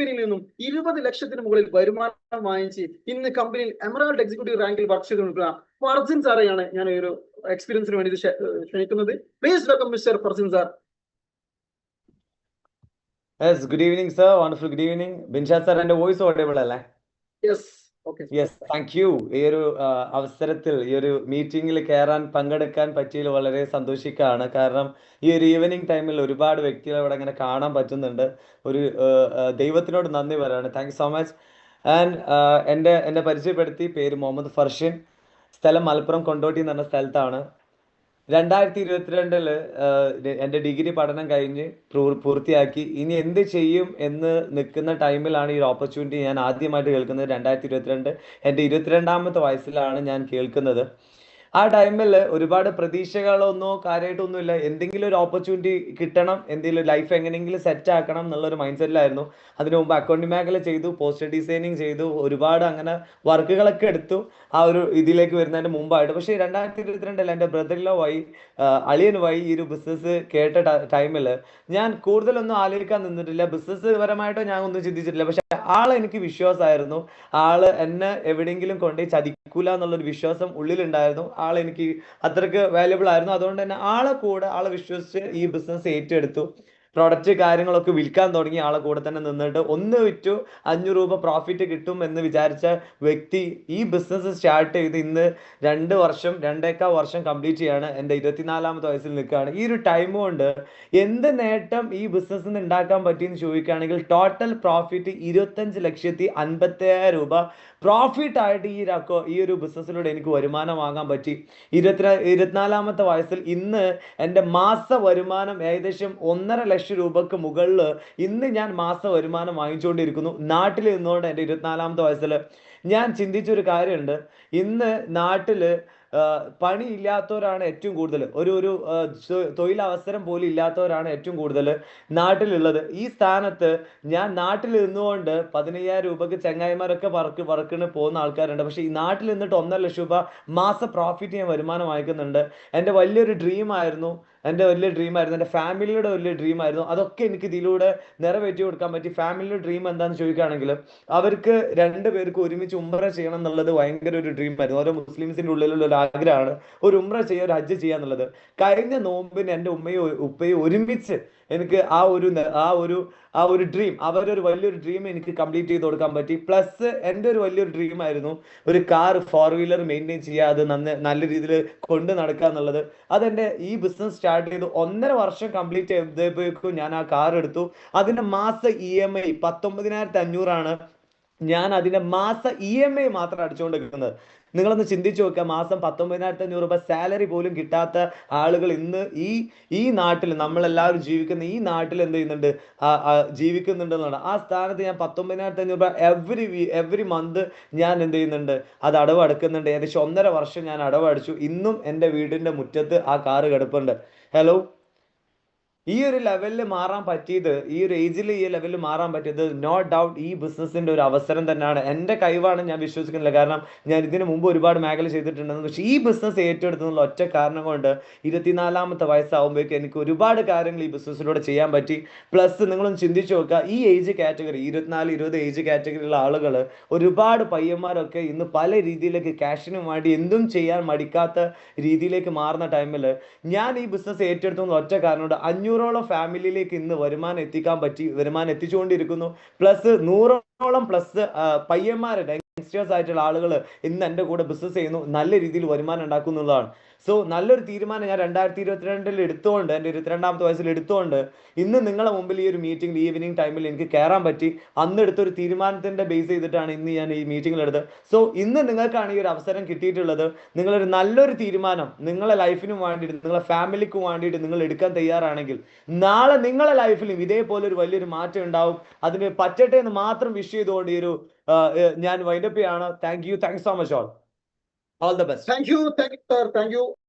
കമ്പനിയിൽ നിന്നും ഇരുപത് ലക്ഷത്തിന് മുകളിൽ വരുമാനം വാങ്ങിച്ച് ഇന്ന് കമ്പനിയിൽ എമറാൾഡ് എക്സിക്യൂട്ടീവ് റാങ്കിൽ വർക്ക് ചെയ്ത് നിൽക്കുന്ന ഫർജിൻ സാറെയാണ് ഞാൻ ഒരു എക്സ്പീരിയൻസിന് വേണ്ടി ക്ഷണിക്കുന്നത്. Please welcome mister Farjin sir. Yes good evening sir wonderful good evening Binshad sir എന്റെ വോയിസ് ഓഡിയബിൾ അല്ലേ? യെസ് യെസ് താങ്ക് യു ഈ ഒരു അവസരത്തിൽ ഈ ഒരു മീറ്റിംഗിൽ കയറാൻ പങ്കെടുക്കാൻ പറ്റിയതിൽ വളരെ സന്തോഷിക്കുകയാണ്. കാരണം ഈ ഒരു ഈവനിങ് ടൈമിൽ ഒരുപാട് വ്യക്തികൾ ഇവിടെ ഇങ്ങനെ കാണാൻ പറ്റുന്നുണ്ട്. ഒരു ദൈവത്തിനോട് നന്ദി പറയാണ്. താങ്ക് സോ മച്ച് ആൻഡ് എന്റെ എന്നെ പരിചയപ്പെടുത്തി പേര് മുഹമ്മദ് ഫർഷിൻ. സ്ഥലം മലപ്പുറം കൊണ്ടോട്ടി എന്ന് പറഞ്ഞ സ്ഥലത്താണ്. രണ്ടായിരത്തി ഇരുപത്തിരണ്ടിൽ എന്റെ ഡിഗ്രി പഠനം കഴിഞ്ഞ് പൂർത്തിയാക്കി. ഇനി എന്ത് ചെയ്യും എന്ന് നിൽക്കുന്ന ടൈമിലാണ് ഈ ഓപ്പർച്യൂണിറ്റി ഞാൻ ആദ്യമായിട്ട് കേൾക്കുന്നത്. രണ്ടായിരത്തി ഇരുപത്തിരണ്ട് എന്റെ ഇരുപത്തിരണ്ടാമത്തെ വയസ്സിലാണ് ഞാൻ കേൾക്കുന്നത്. ആ ടൈമിൽ ഒരുപാട് പ്രതീക്ഷകളൊന്നോ കാര്യമായിട്ടൊന്നുമില്ല എന്തെങ്കിലും ഒരു ഓപ്പർച്യൂണിറ്റി കിട്ടണം എന്തെങ്കിലും ലൈഫ് എങ്ങനെയെങ്കിലും സെറ്റ് ആക്കണം എന്നുള്ളൊരു മൈൻഡ് സെറ്റിലായിരുന്നു അതിനു മുമ്പ് അക്കൗണ്ടിംഗ് മേഖല ചെയ്തു പോസ്റ്റർ ഡിസൈനിങ് ചെയ്തു ഒരുപാട് അങ്ങനെ വർക്കുകളൊക്കെ എടുത്തു ആ ഒരു ഇതിലേക്ക് വരുന്നതിന് മുമ്പായിട്ട്. പക്ഷേ രണ്ടായിരത്തി ഇരുപത്തിരണ്ടിൽ എന്റെ ബ്രദറിലോ വൈ അളിയൻ വൈ ഈ ഒരു ബിസിനസ് കേട്ട ടൈമിൽ ഞാൻ കൂടുതലൊന്നും ആലോചിക്കാൻ നിന്നിട്ടില്ല. ബിസിനസ് പരമായിട്ടോ ഞാൻ ഒന്നും ചിന്തിച്ചിട്ടില്ല. പക്ഷെ ആൾ എനിക്ക് വിശ്വാസമായിരുന്നു. ആൾ എന്നെ എവിടെയെങ്കിലും കൊണ്ടുപോയി ചതിക്കൂല എന്നുള്ളൊരു വിശ്വാസം ഉള്ളിലുണ്ടായിരുന്നു. ആൾ എനിക്ക് അത്രയ്ക്ക് വാല്യബിൾ ആയിരുന്നു. അതുകൊണ്ട് തന്നെ ആളെ കൂടെ ആളെ വിശ്വസിച്ച് ഈ ബിസിനസ് ഏറ്റെടുത്തു. പ്രൊഡക്റ്റ് കാര്യങ്ങളൊക്കെ വിൽക്കാൻ തുടങ്ങി ആളെ കൂടെ തന്നെ നിന്നിട്ട് ഒന്ന് വിറ്റു അഞ്ഞൂറ് രൂപ പ്രോഫിറ്റ് കിട്ടും എന്ന് വിചാരിച്ച വ്യക്തി ഈ ബിസിനസ് സ്റ്റാർട്ട് ചെയ്ത് ഇന്ന് രണ്ട് വർഷം രണ്ടേക്കാൾ വർഷം കംപ്ലീറ്റ് ചെയ്യാണ്. എന്റെ ഇരുപത്തിനാലാമത്തെ വയസ്സിൽ നിൽക്കുകയാണ്. ഈ ഒരു ടൈം കൊണ്ട് എന്ത് നേട്ടം ഈ ബിസിനസ് നിന്ന് ഉണ്ടാക്കാൻ പറ്റിയെന്ന് ചോദിക്കുകയാണെങ്കിൽ ടോട്ടൽ പ്രോഫിറ്റ് ഇരുപത്തഞ്ച് ലക്ഷത്തി അൻപത്തയ്യായിരം രൂപ പ്രോഫിറ്റ് ആയിട്ട് ഈ ഈ ഒരു ബിസിനസ്സിലൂടെ എനിക്ക് വരുമാനം വാങ്ങാൻ പറ്റി. ഇരുപത്തി ഇരുപത്തിനാലാമത്തെ വയസ്സിൽ ഇന്ന് എന്റെ മാസ വരുമാനം ഏകദേശം ഒന്നര ലക്ഷം രൂപക്ക് മുകളിൽ ഇന്ന് ഞാൻ മാസ വരുമാനം വാങ്ങിച്ചുകൊണ്ടിരിക്കുന്നു. നാട്ടിൽ നിന്നുകൊണ്ട് എന്റെ ഇരുപത്തിനാലാമത്തെ വയസ്സിൽ ഞാൻ ചിന്തിച്ചൊരു കാര്യമുണ്ട്. ഇന്ന് നാട്ടിൽ പണി ഇല്ലാത്തവരാണ് ഏറ്റവും കൂടുതൽ ഒരു ഒരു തൊഴിലവസരം പോലും ഇല്ലാത്തവരാണ് ഏറ്റവും കൂടുതൽ നാട്ടിലുള്ളത്. ഈ സ്ഥാനത്ത് ഞാൻ നാട്ടിൽ നിന്നുകൊണ്ട് പതിനയ്യായിരം രൂപക്ക് ചങ്ങായിമാരൊക്കെ വർക്ക് വർക്കിന് പോകുന്ന ആൾക്കാരുണ്ട്. പക്ഷേ ഈ നാട്ടിൽ നിന്നിട്ട് ഒന്നര ലക്ഷം രൂപ മാസ പ്രോഫിറ്റ് ഞാൻ വരുമാനം വാങ്ങിക്കുന്നുണ്ട്. എന്റെ വലിയൊരു ഡ്രീം ആയിരുന്നു എന്റെ വലിയ ഡ്രീം ആയിരുന്നു. എന്റെ ഫാമിലിയുടെ വലിയ ഡ്രീം ആയിരുന്നു. അതൊക്കെ എനിക്ക് ഇതിലൂടെ നിറവേറ്റി കൊടുക്കാൻ പറ്റി. ഫാമിലിയുടെ ഡ്രീം എന്താണെന്ന് ചോദിക്കുകയാണെങ്കിൽ അവർക്ക് രണ്ട് പേർക്ക് ഒരുമിച്ച് ഉമ്ര ചെയ്യണം എന്നുള്ളത് ഭയങ്കര ഒരു ഡ്രീം ആയിരുന്നു. ഓരോ മുസ്ലിംസിന്റെ ഉള്ളിലുള്ള ഒരു ആഗ്രഹമാണ് ഒരു ഉമ്ര ചെയ്യുക ഒരു ഹജ്ജ് ചെയ്യുക എന്നുള്ളത്. കഴിഞ്ഞ നോമ്പിന് എന്റെ ഉമ്മയും ഉപ്പയും ഒരുമിച്ച് എനിക്ക് ആ ഒരു ആ ഒരു ആ ഒരു ഡ്രീം അവരുടെ ഒരു വലിയൊരു ഡ്രീം എനിക്ക് കംപ്ലീറ്റ് ചെയ്ത് കൊടുക്കാൻ പറ്റി. പ്ലസ് എന്റെ ഒരു വലിയൊരു ഡ്രീം ആയിരുന്നു ഒരു കാർ ഫോർ വീലർ മെയിന്റെയിൻ ചെയ്യുക അത് നന്ന നല്ല രീതിയിൽ കൊണ്ട് നടക്കുക എന്നുള്ളത്. അതെന്റെ ഈ ബിസിനസ് സ്റ്റാർട്ട് ചെയ്ത്. ഒന്നര വർഷം കംപ്ലീറ്റ് ചെയ്തപ്പോഴേക്കും ഞാൻ ആ കാർ എടുത്തു. അതിന്റെ മാസ ഇ എം ഐ പത്തൊമ്പതിനായിരത്തി അഞ്ഞൂറാണ്. ഞാൻ അതിന്റെ മാസ ഇ എം ഐ മാത്രം അടിച്ചുകൊണ്ടിരിക്കുന്നത്. നിങ്ങളൊന്ന് ചിന്തിച്ചു നോക്കുക. മാസം പത്തൊമ്പതിനായിരത്തി അഞ്ഞൂറ് രൂപ സാലറി പോലും കിട്ടാത്ത ആളുകൾ ഇന്ന് ഈ ഈ നാട്ടിൽ നമ്മളെല്ലാവരും ജീവിക്കുന്ന ഈ നാട്ടിൽ എന്ത് ചെയ്യുന്നുണ്ട്? ജീവിക്കുന്നുണ്ടെന്നാണ്. ആ സ്ഥാനത്ത് ഞാൻ പത്തൊമ്പതിനായിരത്തി അഞ്ഞൂറ് രൂപ എവറി എവറി മന്ത് ഞാൻ എന്ത് ചെയ്യുന്നുണ്ട്? അത് അടവ് ഏകദേശം ഒന്നര വർഷം ഞാൻ അടവ് അടച്ചു ഇന്നും എന്റെ വീടിന്റെ മുറ്റത്ത് ആ കാറ് കിടപ്പുണ്ട്. ഹലോ ഈ ഒരു ലെവലിൽ മാറാൻ പറ്റിയത് ഈ ഒരു ഏജിൽ ഈ ലെവലിൽ മാറാൻ പറ്റിയത് നോ ഡൗട്ട് ഈ ബിസിനസിന്റെ ഒരു അവസരം തന്നെയാണ്. എന്റെ കഴിവാണ് ഞാൻ വിശ്വസിക്കുന്നില്ല. കാരണം ഞാൻ ഇതിനു മുമ്പ് ഒരുപാട് മേഖല ചെയ്തിട്ടുണ്ടെന്ന്. പക്ഷേ ഈ ബിസിനസ് ഏറ്റെടുത്തുള്ള ഒറ്റ കാരണം കൊണ്ട് ഇരുപത്തിനാലാമത്തെ വയസ്സാകുമ്പോഴേക്കും എനിക്ക് ഒരുപാട് കാര്യങ്ങൾ ഈ ബിസിനസ്സിലൂടെ ചെയ്യാൻ പറ്റി. പ്ലസ് നിങ്ങളൊന്ന് ചിന്തിച്ചു നോക്കുക ഈ ഏജ് കാറ്റഗറി ഇരുപത്തിനാല് ഇരുപത് ഏജ് കാറ്റഗറിയിലുള്ള ആളുകൾ ഒരുപാട് പയ്യന്മാരൊക്കെ ഇന്ന് പല രീതിയിലേക്ക് ക്യാഷിന് വേണ്ടി എന്തും ചെയ്യാൻ മടിക്കാത്ത രീതിയിലേക്ക് മാറുന്ന ടൈമിൽ ഞാൻ ഈ ബിസിനസ് ഏറ്റെടുത്തുള്ള ഒറ്റ കാരണം കൊണ്ട് അഞ്ഞൂറോളം ഫാമിലിയിലേക്ക് ഇന്ന് വരുമാനം എത്തിക്കാൻ പറ്റി വരുമാനം എത്തിച്ചുകൊണ്ടിരിക്കുന്നു. പ്ലസ് നൂറോളം പ്ലസ് പയ്യന്മാരുടെ യങ്സ്റ്റേഴ്സ് ആയിട്ടുള്ള ആളുകൾ ഇന്ന് എന്റെ കൂടെ ബിസിനസ് ചെയ്യുന്നു. നല്ല രീതിയിൽ വരുമാനം ഉണ്ടാക്കുന്നുള്ളതാണ്. സോ നല്ലൊരു തീരുമാനം ഞാൻ രണ്ടായിരത്തി ഇരുപത്തിരണ്ടിൽ എടുത്തുകൊണ്ട് എന്റെ ഇരുപത്തിരണ്ടാമത്തെ വയസ്സിൽ എടുത്തുകൊണ്ട് ഇന്ന് നിങ്ങളുടെ മുമ്പിൽ ഈ ഒരു മീറ്റിംഗിൽ ഈവനിങ് ടൈമിൽ എനിക്ക് കയറാൻ പറ്റി. അന്ന് എടുത്തൊരു തീരുമാനത്തിന്റെ ബേസ് ചെയ്തിട്ടാണ് ഇന്ന് ഞാൻ ഈ മീറ്റിംഗിൽ എടുത്തത്. സോ ഇന്ന് നിങ്ങൾക്കാണ് ഈ ഒരു അവസരം കിട്ടിയിട്ടുള്ളത്. നിങ്ങളൊരു നല്ലൊരു തീരുമാനം നിങ്ങളെ ലൈഫിനും വേണ്ടിയിട്ട് നിങ്ങളെ ഫാമിലിക്കും വേണ്ടിയിട്ട് നിങ്ങൾ എടുക്കാൻ തയ്യാറാണെങ്കിൽ നാളെ നിങ്ങളെ ലൈഫിലും ഇതേപോലെ ഒരു വലിയൊരു മാറ്റം ഉണ്ടാവും. അതിന് പറ്റട്ടെ എന്ന് മാത്രം വിഷ് ചെയ്തുകൊണ്ട് ഈ ഒരു ഞാൻ വൈൻഡപ്പ് ചെയ്യാണ്. Thank you thanks so much all All the best. Thank you. Thank you, sir. Thank you.